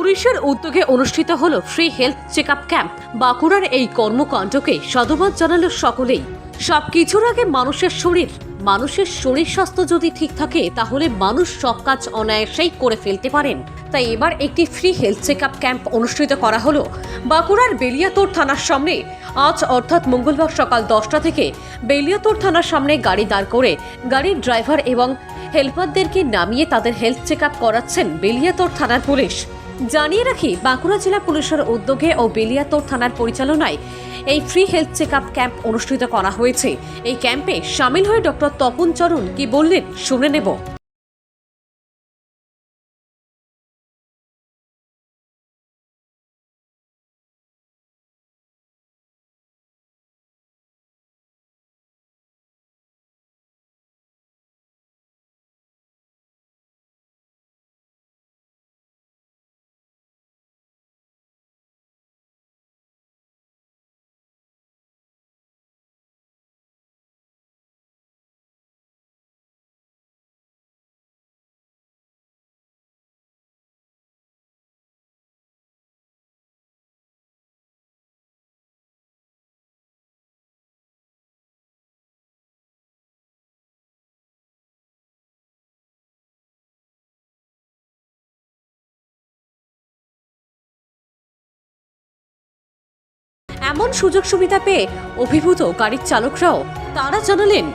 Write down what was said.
পুলিশের উদ্যোগে অনুষ্ঠিত হল free health check up camp বাঁকুড়ার এই কর্মকাণ্ডকে সাধুবাদ জানালো সকলেই। সব কিছুর আগে মানুষের শরীর। মানুষের শরীর স্বাস্থ্য যদি ঠিক থাকে, তাহলে মানুষ সব কাজ অনায়াসেই করে ফেলতে পারেন। তাই এবার একটি free health check up camp অনুষ্ঠিত করা হলো। বাঁকুড়ার বেলিয়াতোড় থানার সামনে। আজ অর্থাৎ মঙ্গলবার সকাল দশটা থেকে বেলিয়াতোড় থানার সামনে গাড়ি দাঁড় করে গাড়ির ড্রাইভার এবং হেল্পারদেরকে নামিয়ে তাদের হেলথ চেক আপ করাচ্ছেন বেলিয়াতোড় থানার পুলিশ। জানিয়ে রাখি, বাঁকুড়া জেলা পুলিশের উদ্যোগে ও বেলিয়াতোর থানার পরিচালনায় এই free health check up camp অনুষ্ঠিত করা হয়েছে। এই ক্যাম্পে সামিল হয়ে ডক্টর তপন চরণ কি বললেন শুনে নেব। এমন সুযোগ সুবিধা পেয়ে অভিভূত গাড়ির চালকরাও তারা জানালেন